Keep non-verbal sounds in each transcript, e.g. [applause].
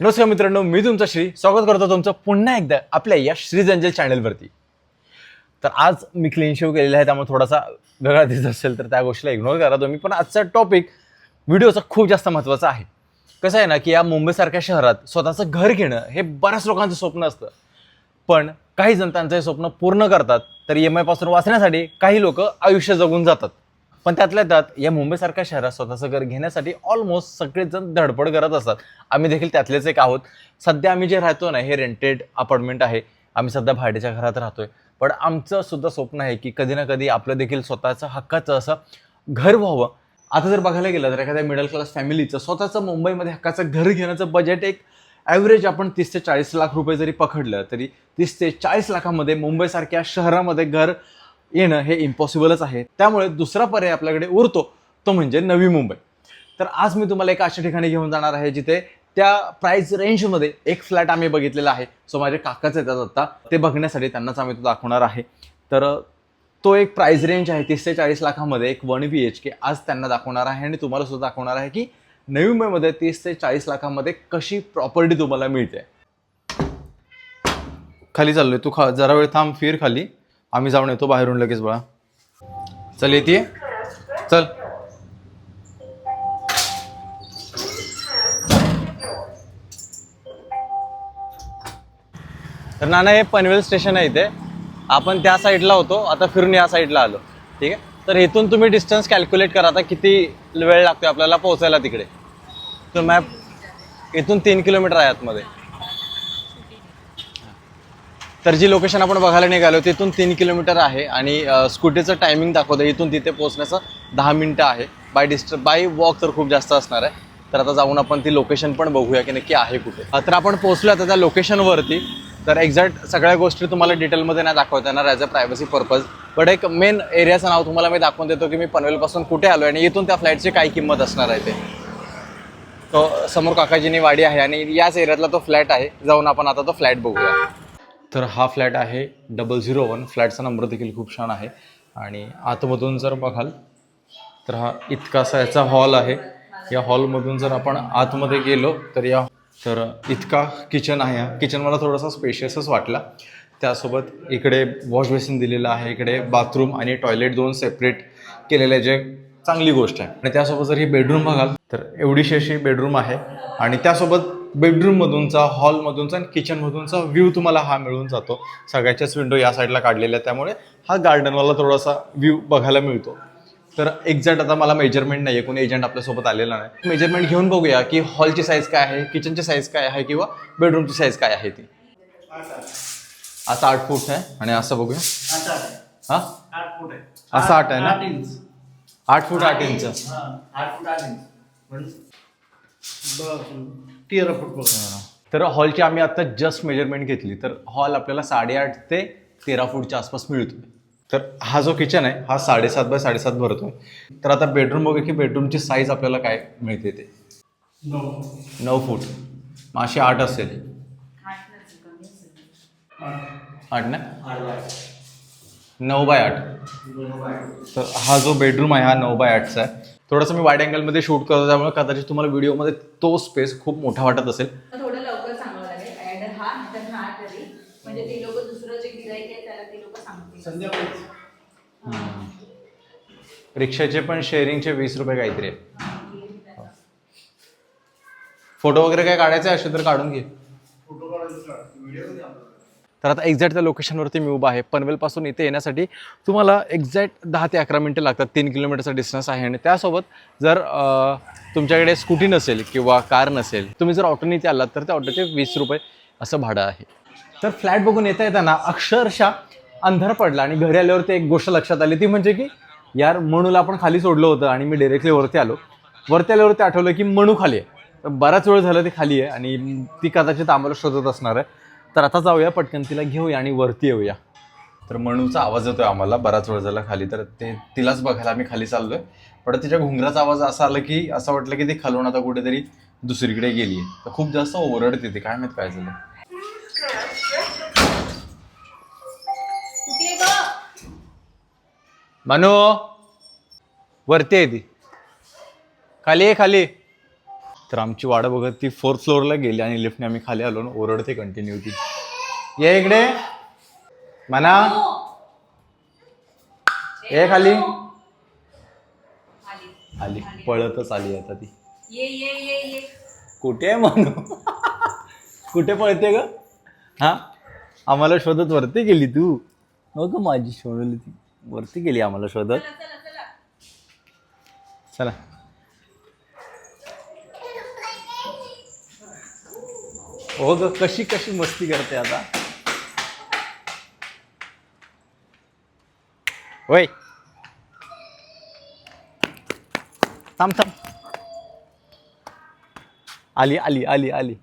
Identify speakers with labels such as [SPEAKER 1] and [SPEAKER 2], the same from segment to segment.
[SPEAKER 1] नमस्कार मित्रांनो मी तुमचा श्री स्वागत करतो तुमचं पुन्हा एकदा आपल्या या श्रीजंजल चॅनलवरती तर आज मी क्लीन शेव केलेला आहे त्यामुळे थोडासा वेगळा दिसत असेल तर त्या गोष्टीला इग्नोर करा तुम्ही. पण आजचा टॉपिक व्हिडिओचा खूप जास्त महत्त्वाचा आहे. कसं आहे ना की या मुंबईसारख्या शहरात स्वतःचं घर घेणं हे बऱ्याच लोकांचं स्वप्न असतं. पण काही जण त्यांचं हे स्वप्न पूर्ण करतात तर ई एम आयपासून वाचण्यासाठी काही लोक आयुष्य जगून जातात. पण त्यातल्या त्यात या मुंबईसारख्या शहरात स्वतःचं घर घेण्यासाठी ऑलमोस्ट सगळेच जण धडपड करत असतात. आम्ही देखील त्यातलेच एक आहोत. सध्या आम्ही जे राहतो ना हे रेंटेड अपार्टमेंट आहे. आम्ही सध्या भाड्याच्या घरात राहतोय. पण आमचं सुद्धा स्वप्न आहे की कधी ना कधी आपलं देखील स्वतःचं हक्काचं असं घर व्हावं. आता जर बघायला गेलं तर एखाद्या मिडल क्लास फॅमिलीचं स्वतःचं मुंबईमध्ये हक्काचं घर घेण्याचं बजेट एक ॲव्हरेज आपण तीस ते चाळीस लाख रुपये जरी पकडलं तरी तीस ते चाळीस लाखामध्ये मुंबईसारख्या शहरामध्ये घर येणं हे इम्पॉसिबलच आहे. त्यामुळे दुसरा पर्याय आपल्याकडे उरतो तो म्हणजे नवी मुंबई. तर आज मी तुम्हाला एका अशा ठिकाणी घेऊन जाणार आहे जिथे त्या प्राईस रेंजमध्ये एक फ्लॅट आम्ही बघितलेला आहे. सो माझे काकाच येतात आत्ता ते बघण्यासाठी त्यांनाच आम्ही तो दाखवणार आहे. तर तो एक प्राईस रेंज आहे तीस ते चाळीस लाखामध्ये एक वन बी एच के आज त्यांना दाखवणार आहे आणि तुम्हाला सुद्धा दाखवणार आहे की नवी मुंबईमध्ये तीस ते चाळीस लाखामध्ये कशी प्रॉपर्टी तुम्हाला मिळते. खाली चाललोय तू खा जरा वेळ थांब फिर खाली. आम्ही जाऊन येतो बाहेरून लगेच बळा. चल येते? चल. तर नाना हे पनवेल स्टेशन आहे इथे. आपण त्या साईडला होतो आता फिरून या साईडला आलो. ठीक आहे? तर इथून तुम्ही डिस्टन्स कॅल्क्युलेट करा आता किती वेळ लागतो आपल्याला पोहोचायला तिकडे. तर मॅप इथून तीन किलोमीटर आहे आतमध्ये. तर जी लोकेशन आपण बघायला निघालो तिथून तीन किलोमीटर आहे आणि स्कूटीचं टायमिंग दाखवतं इथून तिथे पोहोचण्याचं दहा मिनटं आहे. बाय डिस्ट बाय वॉक तर खूप जास्त असणार आहे. तर आता जाऊन आपण ती लोकेशन पण बघूया की नक्की आहे कुठे. तर आपण पोहोचलो आता त्या लोकेशनवरती तर एक्झॅक्ट सगळ्या गोष्टी तुम्हाला डिटेलमध्ये नाही दाखवता येणार as a privacy purpose but एक मेन एरियाचं नाव तुम्हाला मी दाखवून देतो की मी पनवेलपासून कुठे आलो आणि इथून त्या फ्लॅटची काय किंमत असणार आहे ते. तो समोर काकाजीनी वाडी आहे आणि याच एरियातला तो फ्लॅट आहे. जाऊन आपण आता तो फ्लॅट बघूया. तर हा फ्लॅट आहे डबल झिरो वन फ्लॅटचा नंबर देखील खूप छान आहे. आणि आतमधून जर बघाल तर हा इतकासा याचा हॉल आहे. या हॉलमधून जर आपण आतमध्ये गेलो तर या तर इतका किचन आहे. हा किचन मला थोडासा स्पेशियसच वाटला. त्यासोबत इकडे वॉश बेसिन दिलेलं आहे इकडे बाथरूम आणि टॉयलेट दोन सेपरेट केलेले आहे, जे चांगली गोष्ट आहे. आणि त्यासोबत जर ही बेडरूम बघाल तर एवढीशी अशी बेडरूम आहे. आणि त्यासोबत बेडरूममधूनचा हॉलमधूनचा आणि किचनमधूनचा व्ह्यू तुम्हाला हा मिळून जातो. सगळ्याच्याच विंडो या साईडला काढलेल्या त्यामुळे हा गार्डनवाला थोडासा व्ह्यू बघायला मिळतो. तर एक्झॅक्ट आता मला मेजरमेंट नाही आहे कोणी एजंट आपल्यासोबत आलेला नाही. मेजरमेंट घेऊन बघूया की हॉलची साईज काय आहे किचनची साईज काय आहे किंवा बेडरूमची साईज काय आहे ती. असं आठ फूट आहे आणि असं बघूया. हा?
[SPEAKER 2] आठ फूट आहे
[SPEAKER 1] असं आठ आहे ना?
[SPEAKER 2] आठ
[SPEAKER 1] फूट आठ इंच
[SPEAKER 2] तेरा फूट बघा
[SPEAKER 1] तर हॉलची आम्ही आता जस्ट मेजरमेंट घेतली. तर हॉल आपल्याला साडेआठ ते तेरा फूटच्या आसपास मिळतोय. तर हा जो किचन आहे हा साडेसात बाय साडेसात भरतोय. तर आता बेडरूम बघूया की बेडरूमची साईज आपल्याला काय मिळते ते?
[SPEAKER 2] नऊ.
[SPEAKER 1] नऊ फूट. मग अशी आठ असेल.
[SPEAKER 2] आठ
[SPEAKER 1] ना नऊ बाय आठ. तर हा जो बेडरूम आहे हा नऊ बाय आठचा आहे. थोडंसं मी वाईड अँगलमध्ये शूट करतो त्यामुळे कदाचित तुम्हाला व्हिडिओमध्ये तो स्पेस खूप मोठा वाटत असेल.
[SPEAKER 3] थोडं लवकर सांगावं लागेल. ऍड हा तर हा तरी. म्हणजे ते लोक दुसरं जे गिराईक आहे त्याला ते लोक सांगतील.
[SPEAKER 2] संध्याकाळी
[SPEAKER 1] रिक्षाचे पण शेअरिंगचे वीस रुपये काहीतरी आहे. फोटो वगैरे काय काढायचे असेल तर काढून घे
[SPEAKER 2] फोटो काढायचं व्हिडिओमध्ये आपल्याला
[SPEAKER 1] तर आता एक्झॅक्ट त्या लोकेशनवरती मी उभा आहे. पनवेलपासून इथे येण्यासाठी तुम्हाला एक्झॅक्ट दहा ते अकरा मिनटं लागतात. तीन किलोमीटरचा डिस्टन्स आहे. आणि त्यासोबत जर तुमच्याकडे स्कूटी नसेल किंवा कार नसेल तुम्ही जर ऑटोने इथे आलात तर त्या ऑटोचे वीस रुपये असं भाडं आहे. तर फ्लॅट बघून येता येताना अक्षरशः अंधार पडला आणि घरी आल्यावरती एक गोष्ट लक्षात आली. ती म्हणजे की यार मणूला आपण खाली सोडलं होतं आणि मी डायरेक्टली वरती आलो. वरती आल्यावरती आठवलं की मणू खाली आहे. तर बराच वेळ झाला ती खाली आहे आणि ती कदाचित आम्हाला शोधत असणार आहे. तर आता जाऊया पटकन तिला घेऊया आणि वरती येऊया. तर मणूचा आवाज येतोय आम्हाला बराच वेळ झाला खाली तर ते तिलाच बघायला आम्ही खाली चाललोय. पण तिच्या घुंगराचा आवाज असा आला की असं वाटलं की ती खालून आता कुठेतरी दुसरीकडे गेली तर खूप जास्त ओरडते ती काय माहीत काय झालं. मनू वरती आहे ती. खाली आहे खाली. तर आमची वाट बघत ती फोर्थ फ्लोअरला गेली आणि लिफ्टने आम्ही खाली आलो आणि ओरडते कंटिन्यू ती. ये इकडे. म्हणा ये खाली. आली. पळतच आली आता ती.
[SPEAKER 3] ये ये ये ये.
[SPEAKER 1] कुठे आहे म्हणू कुठे पळते ग? हा? आम्हाला शोधत वरती गेली तू. हो ग माझी शोधली ती. वरती गेली आम्हाला शोधत. चला. हो ग कशी कशी मस्ती करते आता होय थांब थांब आली आली आली आली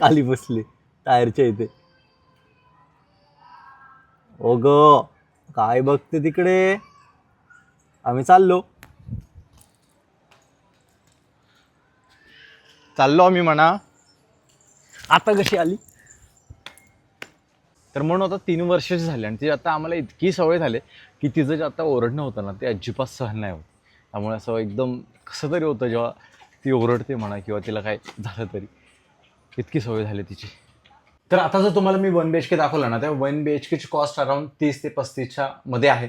[SPEAKER 1] खाली बसली टायरच्या इथे ओ ग काय बघते तिकडे आम्ही चाललो चाललो आम्ही म्हणा. आता कशी आली? तर म्हणून आता तीन वर्षाची झाली आणि ती आता आम्हाला इतकी सवय झाली की तिचं जे आता ओरडणं होतं ना ते अजिबात सहन नाही होत. त्यामुळे असं एकदम कसं तरी होतं जेव्हा ती ओरडते म्हणा किंवा तिला काय झालं तरी. इतकी सवय झाली तिची. तर आता जर तुम्हाला मी वन बी एच के दाखवलं ना त्या वन बी एच केची कॉस्ट अराउंड तीस ते पस्तीसच्या मध्ये आहे.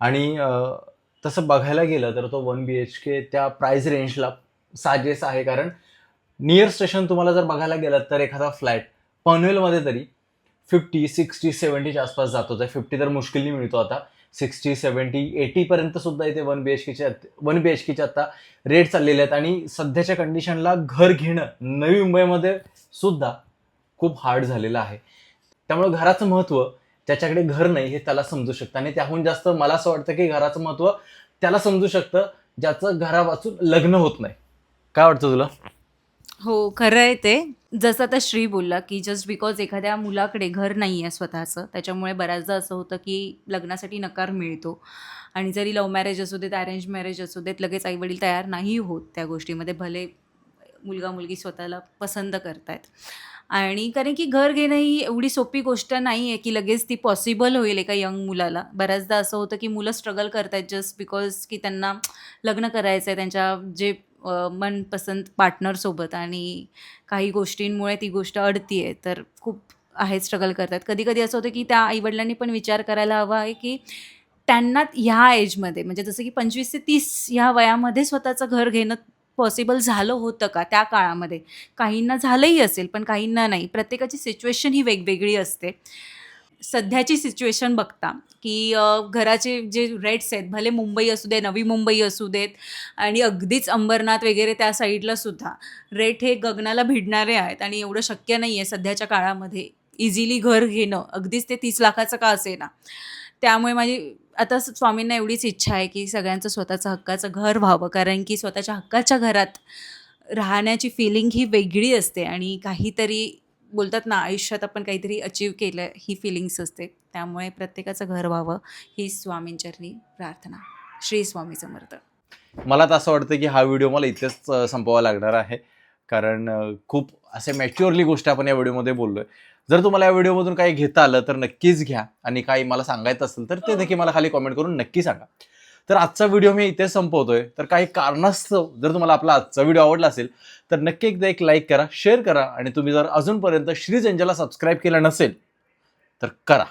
[SPEAKER 1] आणि तसं बघायला गेलं तर तो वन बी एच के त्या प्राईस रेंजला साजेस आहे कारण नियर स्टेशन तुम्हाला जर बघायला गेलं तर एखादा फ्लॅट पनवेलमध्ये तरी फिफ्टी सिक्स्टी सेवन्टीच्या आसपास जातोच आहे फिफ्टी तर मुश्किलनी मिळतो आता. सिक्स्टी सेवन्टी एटीपर्यंत सुद्धा इथे वन बी एच केचे वन बी एच केचे आता रेट चाललेले आहेत. आणि सध्याच्या कंडिशनला घर घेणं नवी मुंबईमध्ये सुद्धा खूप हार्ड झालेलं आहे. त्यामुळे घराचं महत्त्व ज्याच्याकडे घर नाही हे त्याला समजू शकतं. आणि त्याहून जास्त मला असं वाटतं की घराचं महत्त्व त्याला समजू शकतं ज्याचं घरापासून लग्न होत नाही. काय वाटतं तुला?
[SPEAKER 4] हो खरं आहे ते. जसं आता श्री बोलला की जस्ट बिकॉज एखाद्या मुलाकडे घर नाही आहे स्वतःचं त्याच्यामुळे बऱ्याचदा असं होतं की लग्नासाठी नकार मिळतो. आणि जरी लव्ह मॅरेज असू देत अरेंज मॅरेज असू देत लगेच आईवडील तयार नाही होत त्या गोष्टीमध्ये भले मुलगा मुलगी स्वतःला पसंत करतायत. आणि कारण की घर घेणं ही एवढी सोपी गोष्ट नाही आहे की लगेच ती पॉसिबल होईल एका यंग मुलाला. बऱ्याचदा असं होतं की मुलं स्ट्रगल करतायत जस्ट बिकॉज की त्यांना लग्न करायचं आहे त्यांच्या जे मनपसंत पार्टनरसोबत आणि काही गोष्टींमुळे ती गोष्ट अडती आहे तर खूप आहे स्ट्रगल करतात. कधी कधी असं होतं की त्या आईवडिलांनी पण विचार करायला हवा आहे की त्यांना ह्या एजमध्ये म्हणजे जसं की पंचवीस ते तीस ह्या वयामध्ये स्वतःचं घर घेणं पॉसिबल झालं होतं का त्या काळामध्ये? काहींना झालंही असेल पण काहींना नाही. प्रत्येकाची सिच्युएशन ही वेगवेगळी असते. सध्याची सिच्युएशन बघता की घराचे जे रेट्स आहेत भले मुंबई असू दे नवी मुंबई असू देत आणि अगदीच अंबरनाथ वगैरे त्या साईडला सुद्धा रेट हे गगनाला भिडणारे आहेत आणि एवढं शक्य नाही आहे सध्याच्या काळामध्ये. इझिली घर घेणं अगदीच ते तीस लाखाचं का असेना. त्यामुळे माझी आता स्वामींना एवढीच इच्छा आहे की सगळ्यांचं स्वतःचं हक्काचं घर व्हावं कारण की स्वतःच्या हक्काच्या घरात राहण्याची फिलिंग ही वेगळी असते आणि काहीतरी बोलतात ना आयुष्यात आपण काहीतरी अचीव केलं ही फिलिंग्स असते. त्यामुळे प्रत्येकाचं घर व्हावं ही स्वामींचरणी प्रार्थना. श्री स्वामी समर्थ.
[SPEAKER 1] मला तर असं वाटतं की हा व्हिडिओ मला इथेच संपवावा लागणार आहे. कारण खूप असे मॅच्युअरली गोष्टी आपण या व्हिडिओमध्ये बोललोय. जर तुम्हाला या व्हिडिओमधून काही घेता आलं तर नक्कीच घ्या. आणि काही मला सांगायचं असेल तर ते देखील मला खाली कॉमेंट करून नक्की सांगा. तर आजचा व्हिडिओ मी इथे संपवतोय. तर काही कारणास्तव जर तुम्हाला आपला आजचा व्हिडिओ आवडला असेल तर नक्की एकदा एक लाईक करा शेअर करा आणि तुम्ही जर अजूनपर्यंत श्रीज एंजलला सबस्क्राईब केलं नसेल तर करा.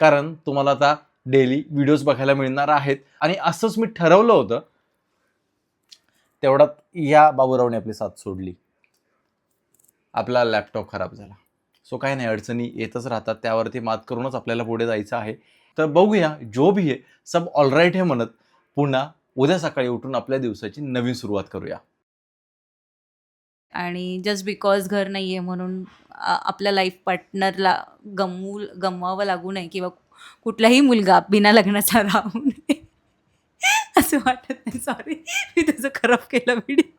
[SPEAKER 1] कारण तुम्हाला आता डेली व्हिडिओज बघायला मिळणार आहेत. आणि असंच मी ठरवलं होतं तेवढ्यात या बाबूरावने आपली साथ सोडली. आपला लॅपटॉप खराब झाला. सो काही नाही अडचणी येतच राहतात. त्यावरती मात करूनच आपल्याला पुढे जायचं आहे. तर बघूया जो भी आहे सब ऑलराईट हे म्हणत पुन्हा उद्या सकाळी उठून आपल्या दिवसाची नवीन सुरुवात करूया.
[SPEAKER 4] आणि जस्ट बिकॉज घर नाही आहे म्हणून आपल्या लाईफ पार्टनरला गमवू गमवावं लागू नये किंवा कुठलाही मुलगा बिना लग्नाचा राहू नये. [laughs] असं वाटत नाही. सॉरी मी तुझं खराब केलं व्हिडिओ